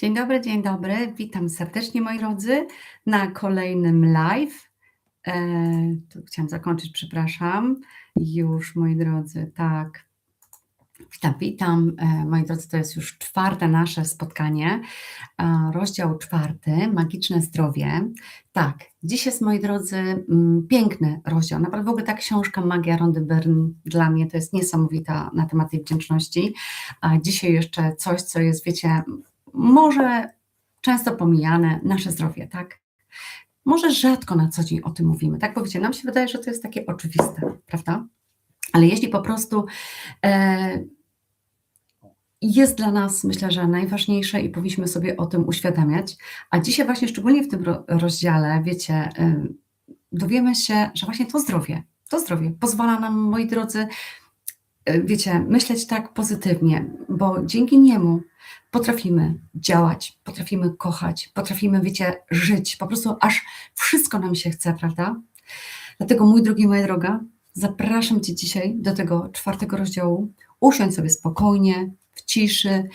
Dzień dobry, dzień dobry. Witam serdecznie moi drodzy na kolejnym live. E, tu chciałam zakończyć, przepraszam. Już moi drodzy, tak. Witam, witam. E, moi drodzy, to jest już czwarte nasze spotkanie. E, rozdział czwarty, magiczne zdrowie. Tak, dziś jest moi drodzy mm, piękny rozdział. Naprawdę w ogóle ta książka Magia Rondy Byrne dla mnie to jest niesamowita na temat tej wdzięczności. A dzisiaj jeszcze coś, co jest, wiecie, może często pomijane, nasze zdrowie, tak? Może rzadko na co dzień o tym mówimy, tak? Bo wiecie, nam się wydaje, że to jest takie oczywiste, prawda? Ale jeśli po prostu e, jest dla nas, myślę, że najważniejsze i powinniśmy sobie o tym uświadamiać, a dzisiaj właśnie szczególnie w tym ro rozdziale, wiecie, e, dowiemy się, że właśnie to zdrowie, to zdrowie pozwala nam, moi drodzy, e, wiecie, myśleć tak pozytywnie, bo dzięki niemu potrafimy działać, potrafimy kochać, potrafimy, wiecie, żyć, po prostu aż wszystko nam się chce, prawda? Dlatego, mój drogi, moja droga, zapraszam Cię dzisiaj do tego czwartego rozdziału. Usiądź sobie spokojnie, w ciszy,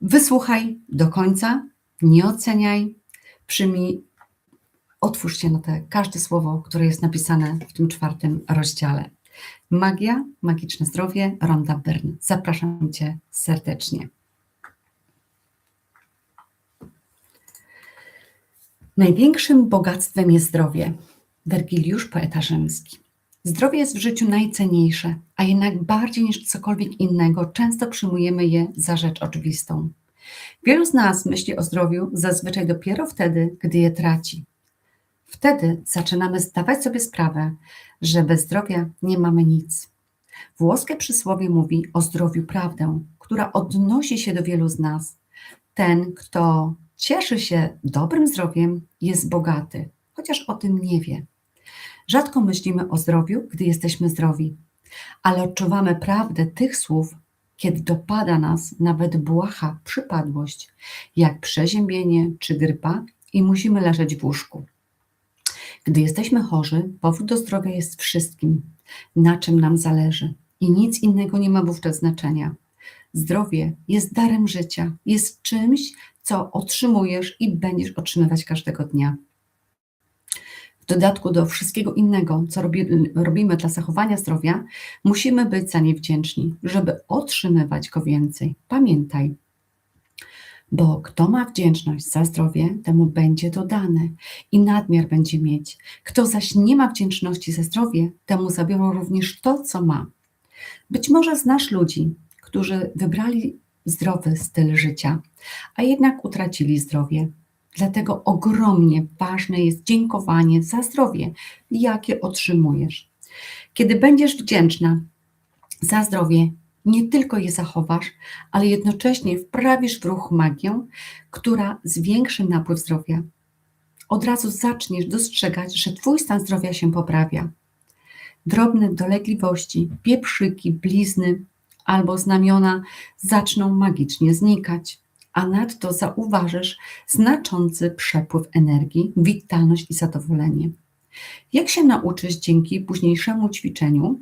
wysłuchaj do końca, nie oceniaj, przyjmij, otwórz się na te każde słowo, które jest napisane w tym czwartym rozdziale. Magia, magiczne zdrowie, Ronda Byrne. Zapraszam Cię serdecznie. Największym bogactwem jest zdrowie. Wergiliusz, poeta rzymski. Zdrowie jest w życiu najcenniejsze, a jednak bardziej niż cokolwiek innego często przyjmujemy je za rzecz oczywistą. Wielu z nas myśli o zdrowiu zazwyczaj dopiero wtedy, gdy je traci. Wtedy zaczynamy zdawać sobie sprawę, że bez zdrowia nie mamy nic. Włoskie przysłowie mówi o zdrowiu prawdę, która odnosi się do wielu z nas. Ten, kto Cieszy się dobrym zdrowiem, jest bogaty, chociaż o tym nie wie. Rzadko myślimy o zdrowiu, gdy jesteśmy zdrowi, ale odczuwamy prawdę tych słów, kiedy dopada nas nawet błaha przypadłość, jak przeziębienie czy grypa i musimy leżeć w łóżku. Gdy jesteśmy chorzy, powód do zdrowia jest wszystkim, na czym nam zależy i nic innego nie ma wówczas znaczenia. Zdrowie jest darem życia, jest czymś, co otrzymujesz i będziesz otrzymywać każdego dnia. W dodatku do wszystkiego innego, co robi, robimy dla zachowania zdrowia, musimy być za nie wdzięczni, żeby otrzymywać go więcej. Pamiętaj, bo kto ma wdzięczność za zdrowie, temu będzie dodane i nadmiar będzie mieć. Kto zaś nie ma wdzięczności za zdrowie, temu zabiorą również to, co ma. Być może znasz ludzi, którzy wybrali zdrowy styl życia, a jednak utracili zdrowie. Dlatego ogromnie ważne jest dziękowanie za zdrowie, jakie otrzymujesz. Kiedy będziesz wdzięczna za zdrowie, nie tylko je zachowasz, ale jednocześnie wprawisz w ruch magię, która zwiększy napływ zdrowia. Od razu zaczniesz dostrzegać, że Twój stan zdrowia się poprawia. Drobne dolegliwości, pieprzyki, blizny, albo znamiona zaczną magicznie znikać, a nadto zauważysz znaczący przepływ energii, witalność i zadowolenie. Jak się nauczysz dzięki późniejszemu ćwiczeniu,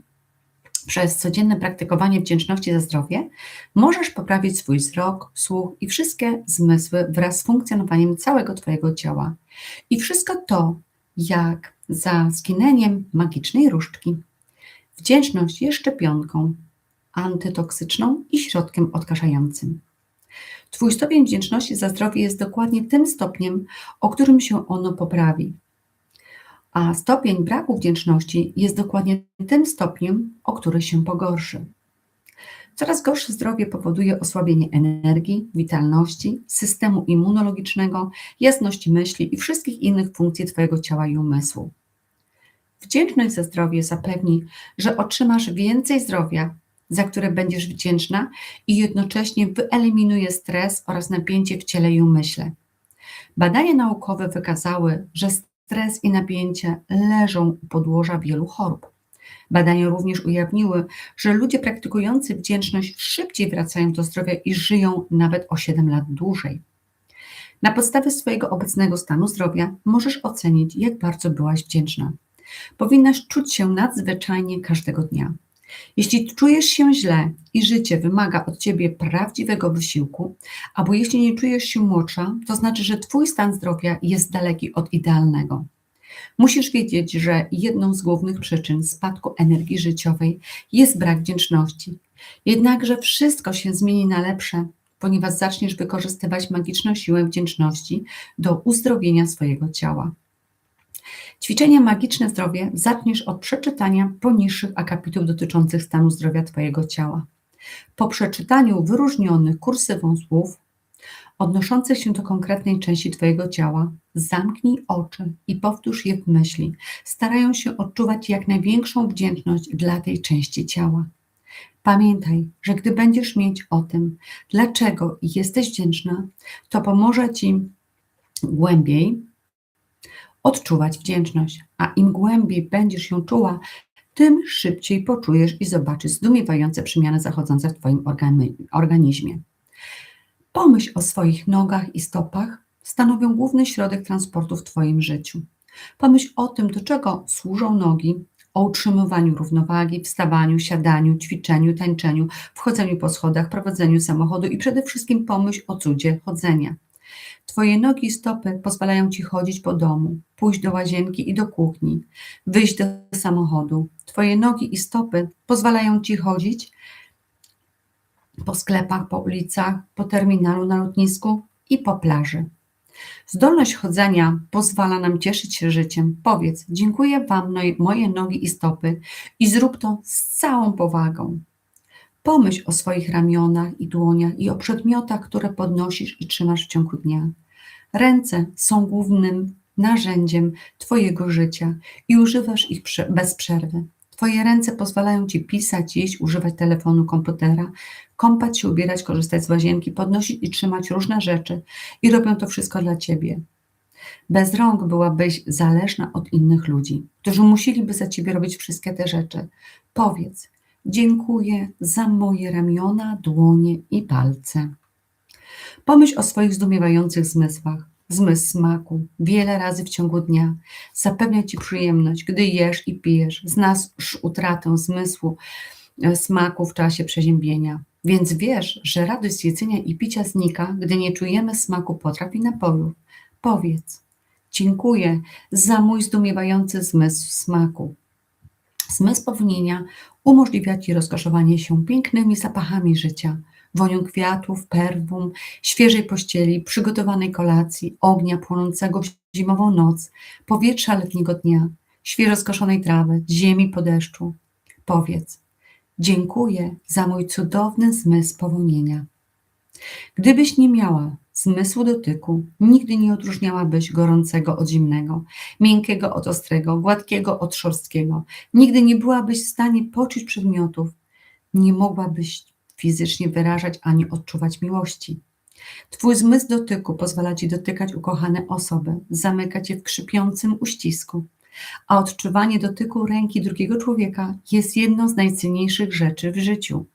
przez codzienne praktykowanie wdzięczności za zdrowie, możesz poprawić swój wzrok, słuch i wszystkie zmysły wraz z funkcjonowaniem całego Twojego ciała. I wszystko to, jak za skineniem magicznej różdżki. Wdzięczność jest szczepionką, antytoksyczną i środkiem odkażającym. Twój stopień wdzięczności za zdrowie jest dokładnie tym stopniem, o którym się ono poprawi. A stopień braku wdzięczności jest dokładnie tym stopniem, o który się pogorszy. Coraz gorsze zdrowie powoduje osłabienie energii, witalności, systemu immunologicznego, jasności myśli i wszystkich innych funkcji Twojego ciała i umysłu. Wdzięczność za zdrowie zapewni, że otrzymasz więcej zdrowia za które będziesz wdzięczna i jednocześnie wyeliminuje stres oraz napięcie w ciele i umyśle. Badania naukowe wykazały, że stres i napięcie leżą u podłoża wielu chorób. Badania również ujawniły, że ludzie praktykujący wdzięczność szybciej wracają do zdrowia i żyją nawet o 7 lat dłużej. Na podstawie swojego obecnego stanu zdrowia możesz ocenić, jak bardzo byłaś wdzięczna. Powinnaś czuć się nadzwyczajnie każdego dnia. Jeśli czujesz się źle i życie wymaga od ciebie prawdziwego wysiłku, albo jeśli nie czujesz się młodsza, to znaczy, że twój stan zdrowia jest daleki od idealnego. Musisz wiedzieć, że jedną z głównych przyczyn spadku energii życiowej jest brak wdzięczności. Jednakże wszystko się zmieni na lepsze, ponieważ zaczniesz wykorzystywać magiczną siłę wdzięczności do uzdrowienia swojego ciała. Ćwiczenia Magiczne Zdrowie zaczniesz od przeczytania poniższych akapitów dotyczących stanu zdrowia Twojego ciała. Po przeczytaniu wyróżnionych kursywą słów odnoszących się do konkretnej części Twojego ciała, zamknij oczy i powtórz je w myśli, starając się odczuwać jak największą wdzięczność dla tej części ciała. Pamiętaj, że gdy będziesz mieć o tym, dlaczego jesteś wdzięczna, to pomoże Ci głębiej odczuwać wdzięczność, a im głębiej będziesz ją czuła, tym szybciej poczujesz i zobaczysz zdumiewające przemiany zachodzące w Twoim organizmie. Pomyśl o swoich nogach i stopach, stanowią główny środek transportu w Twoim życiu. Pomyśl o tym, do czego służą nogi, o utrzymywaniu równowagi, wstawaniu, siadaniu, ćwiczeniu, tańczeniu, wchodzeniu po schodach, prowadzeniu samochodu i przede wszystkim pomyśl o cudzie chodzenia. Twoje nogi i stopy pozwalają Ci chodzić po domu, pójść do łazienki i do kuchni, wyjść do samochodu. Twoje nogi i stopy pozwalają Ci chodzić po sklepach, po ulicach, po terminalu na lotnisku i po plaży. Zdolność chodzenia pozwala nam cieszyć się życiem. Powiedz: Dziękuję Wam, moje nogi i stopy, i zrób to z całą powagą. Pomyśl o swoich ramionach i dłoniach i o przedmiotach, które podnosisz i trzymasz w ciągu dnia. Ręce są głównym narzędziem Twojego życia i używasz ich bez przerwy. Twoje ręce pozwalają Ci pisać, jeść, używać telefonu, komputera, kąpać się, ubierać, korzystać z łazienki, podnosić i trzymać różne rzeczy i robią to wszystko dla Ciebie. Bez rąk byłabyś zależna od innych ludzi, którzy musieliby za Ciebie robić wszystkie te rzeczy. Powiedz, dziękuję za moje ramiona, dłonie i palce. Pomyśl o swoich zdumiewających zmysłach. Zmysł smaku wiele razy w ciągu dnia zapewnia Ci przyjemność, gdy jesz i pijesz. Znasz utratę zmysłu e, smaku w czasie przeziębienia. Więc wiesz, że radość jedzenia i picia znika, gdy nie czujemy smaku potraw i napojów. Powiedz, dziękuję za mój zdumiewający zmysł smaku. Zmysł powinienia umożliwia Ci rozkoszowanie się pięknymi zapachami życia, wonią kwiatów, perfum, świeżej pościeli, przygotowanej kolacji, ognia płonącego w zimową noc, powietrza letniego dnia, świeżo skoszonej trawy, ziemi po deszczu. Powiedz, dziękuję za mój cudowny zmysł powonienia. Gdybyś nie miała zmysłu dotyku, nigdy nie odróżniałabyś gorącego od zimnego, miękkiego od ostrego, gładkiego od szorstkiego. Nigdy nie byłabyś w stanie poczuć przedmiotów, nie mogłabyś fizycznie wyrażać ani odczuwać miłości. Twój zmysł dotyku pozwala ci dotykać ukochane osoby, zamykać je w krzypiącym uścisku, a odczuwanie dotyku ręki drugiego człowieka jest jedną z najcenniejszych rzeczy w życiu.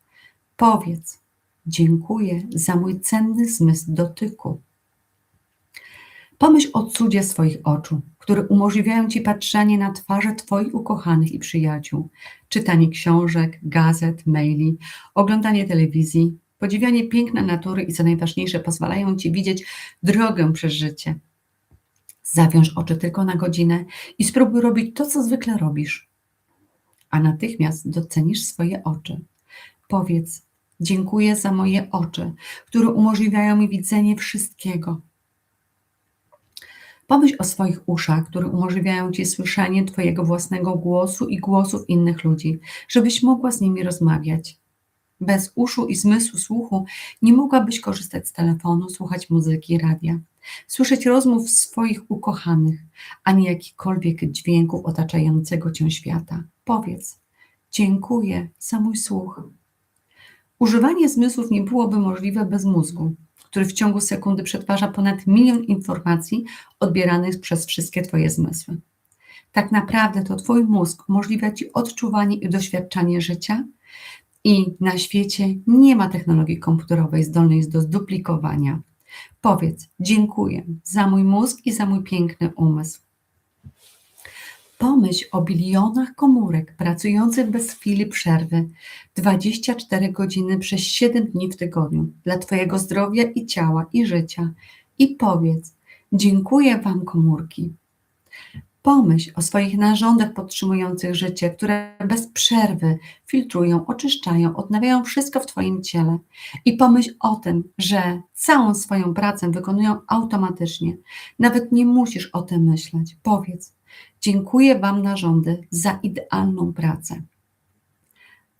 Powiedz, dziękuję za mój cenny zmysł dotyku. Pomyśl o cudzie swoich oczu, które umożliwiają Ci patrzenie na twarze Twoich ukochanych i przyjaciół, czytanie książek, gazet, maili, oglądanie telewizji, podziwianie piękna natury i co najważniejsze, pozwalają Ci widzieć drogę przez życie. Zawiąż oczy tylko na godzinę i spróbuj robić to, co zwykle robisz, a natychmiast docenisz swoje oczy. Powiedz: Dziękuję za moje oczy, które umożliwiają mi widzenie wszystkiego Pomyśl o swoich uszach, które umożliwiają Ci słyszenie Twojego własnego głosu i głosów innych ludzi, żebyś mogła z nimi rozmawiać. Bez uszu i zmysłu słuchu nie mogłabyś korzystać z telefonu, słuchać muzyki, radia, słyszeć rozmów swoich ukochanych, ani jakichkolwiek dźwięków otaczającego Cię świata. Powiedz, dziękuję za mój słuch. Używanie zmysłów nie byłoby możliwe bez mózgu który w ciągu sekundy przetwarza ponad milion informacji odbieranych przez wszystkie Twoje zmysły. Tak naprawdę to Twój mózg umożliwia Ci odczuwanie i doświadczanie życia, i na świecie nie ma technologii komputerowej zdolnej do zduplikowania. Powiedz: Dziękuję za mój mózg i za mój piękny umysł. Pomyśl o bilionach komórek pracujących bez chwili przerwy 24 godziny przez 7 dni w tygodniu dla Twojego zdrowia i ciała i życia i powiedz: Dziękuję Wam, komórki. Pomyśl o swoich narządach podtrzymujących życie, które bez przerwy filtrują, oczyszczają, odnawiają wszystko w Twoim ciele. I pomyśl o tym, że całą swoją pracę wykonują automatycznie. Nawet nie musisz o tym myśleć. Powiedz: Dziękuję Wam, narządy, za idealną pracę.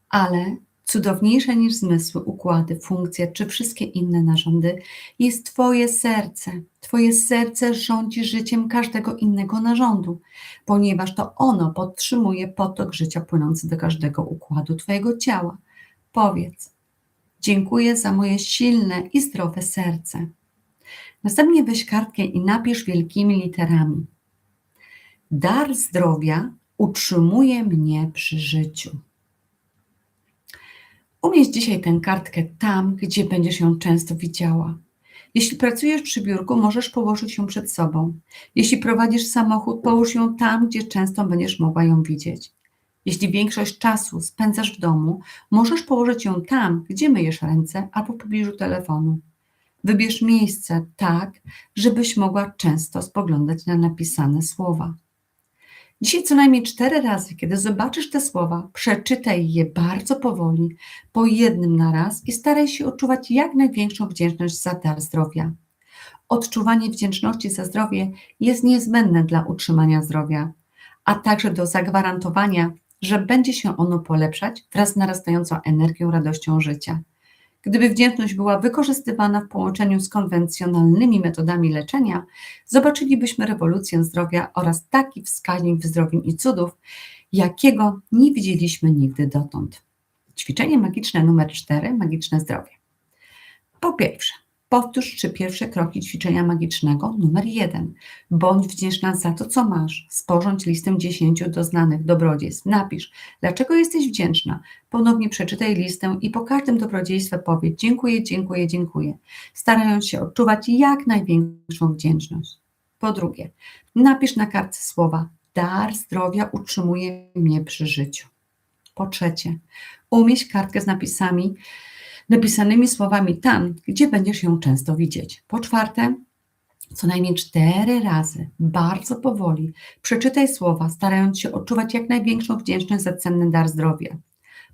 Ale cudowniejsze niż zmysły, układy, funkcje czy wszystkie inne narządy jest Twoje serce. Twoje serce rządzi życiem każdego innego narządu, ponieważ to ono podtrzymuje potok życia płynący do każdego układu Twojego ciała. Powiedz: Dziękuję za moje silne i zdrowe serce. Następnie weź kartkę i napisz wielkimi literami. Dar zdrowia utrzymuje mnie przy życiu. Umieść dzisiaj tę kartkę tam, gdzie będziesz ją często widziała. Jeśli pracujesz przy biurku, możesz położyć ją przed sobą. Jeśli prowadzisz samochód, połóż ją tam, gdzie często będziesz mogła ją widzieć. Jeśli większość czasu spędzasz w domu, możesz położyć ją tam, gdzie myjesz ręce albo w pobliżu telefonu. Wybierz miejsce tak, żebyś mogła często spoglądać na napisane słowa. Dzisiaj co najmniej cztery razy, kiedy zobaczysz te słowa, przeczytaj je bardzo powoli, po jednym na raz i staraj się odczuwać jak największą wdzięczność za dar zdrowia. Odczuwanie wdzięczności za zdrowie jest niezbędne dla utrzymania zdrowia, a także do zagwarantowania, że będzie się ono polepszać wraz z narastającą energią, radością życia. Gdyby wdzięczność była wykorzystywana w połączeniu z konwencjonalnymi metodami leczenia, zobaczylibyśmy rewolucję zdrowia oraz taki wskaźnik wyzdrowień i cudów, jakiego nie widzieliśmy nigdy dotąd. Ćwiczenie magiczne numer 4 magiczne zdrowie. Po pierwsze, Powtórz trzy pierwsze kroki ćwiczenia magicznego numer jeden. Bądź wdzięczna za to, co masz. Sporządź listę dziesięciu doznanych dobrodziejstw. Napisz, dlaczego jesteś wdzięczna. Ponownie przeczytaj listę i po każdym dobrodziejstwie powiedz dziękuję, dziękuję, dziękuję, starając się odczuwać jak największą wdzięczność. Po drugie, napisz na kartce słowa dar zdrowia utrzymuje mnie przy życiu. Po trzecie, umieść kartkę z napisami napisanymi słowami tam, gdzie będziesz ją często widzieć. Po czwarte, co najmniej cztery razy, bardzo powoli, przeczytaj słowa, starając się odczuwać jak największą wdzięczność za cenny dar zdrowia.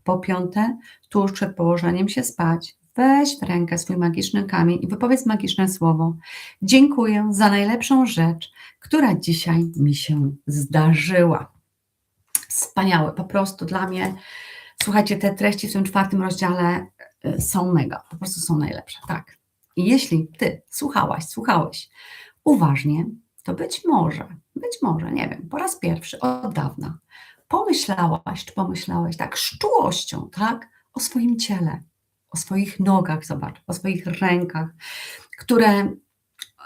Po piąte, tuż przed położeniem się spać, weź w rękę swój magiczny kamień i wypowiedz magiczne słowo. Dziękuję za najlepszą rzecz, która dzisiaj mi się zdarzyła. Wspaniałe, po prostu dla mnie. Słuchajcie, te treści w tym czwartym rozdziale Y, są mega, po prostu są najlepsze, tak. I jeśli ty słuchałaś, słuchałeś uważnie, to być może, być może, nie wiem, po raz pierwszy od dawna pomyślałaś, czy pomyślałeś tak z czułością, tak, o swoim ciele, o swoich nogach, zobacz, o swoich rękach, które,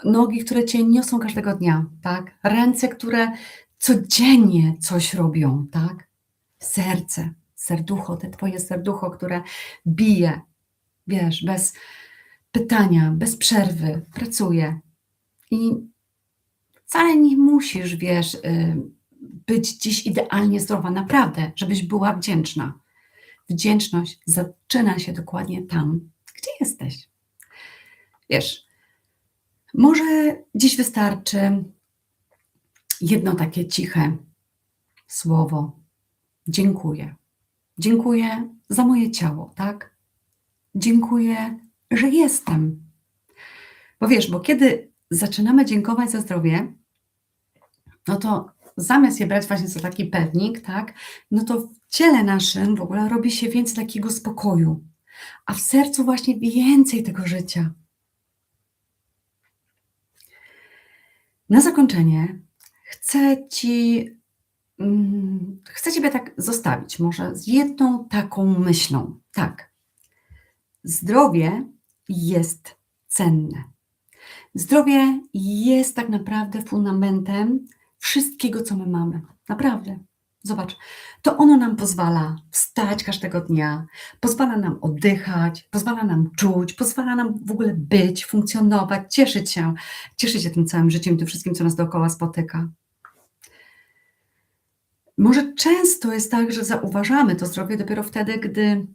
nogi, które cię niosą każdego dnia, tak, ręce, które codziennie coś robią, tak, serce, serducho, te twoje serducho, które bije, wiesz, bez pytania, bez przerwy, pracuje. I wcale nie musisz, wiesz, y, być dziś idealnie zdrowa, naprawdę, żebyś była wdzięczna. Wdzięczność zaczyna się dokładnie tam, gdzie jesteś. Wiesz, może dziś wystarczy jedno takie ciche słowo. Dziękuję. Dziękuję za moje ciało, tak? Dziękuję, że jestem. Bo wiesz, bo kiedy zaczynamy dziękować za zdrowie, no to zamiast je brać właśnie za taki pewnik, tak, no to w ciele naszym w ogóle robi się więcej takiego spokoju, a w sercu właśnie więcej tego życia. Na zakończenie chcę Ci, mm, Ciebie tak zostawić może z jedną taką myślą. Tak, Zdrowie jest cenne. Zdrowie jest tak naprawdę fundamentem wszystkiego, co my mamy. Naprawdę. Zobacz, to ono nam pozwala wstać każdego dnia, pozwala nam oddychać, pozwala nam czuć, pozwala nam w ogóle być, funkcjonować, cieszyć się, cieszyć się tym całym życiem, tym wszystkim, co nas dookoła spotyka. Może często jest tak, że zauważamy to zdrowie dopiero wtedy, gdy,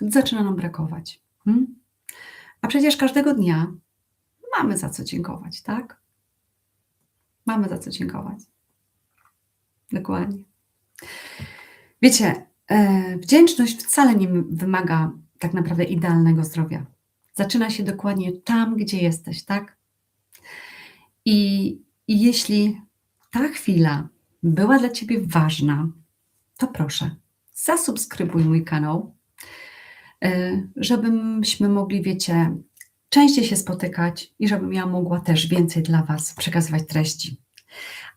zaczyna nam brakować. Hmm? A przecież każdego dnia mamy za co dziękować, tak? Mamy za co dziękować. Dokładnie. Wiecie, e, wdzięczność wcale nie wymaga tak naprawdę idealnego zdrowia. Zaczyna się dokładnie tam, gdzie jesteś, tak? I, i jeśli ta chwila była dla Ciebie ważna, to proszę, zasubskrybuj mój kanał, e, żebyśmy mogli, wiecie, częściej się spotykać i żebym ja mogła też więcej dla Was przekazywać treści.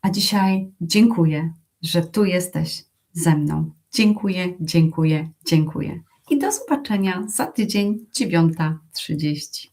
A dzisiaj dziękuję, że tu jesteś ze mną. Dziękuję, dziękuję, dziękuję. I do zobaczenia za tydzień 9.30.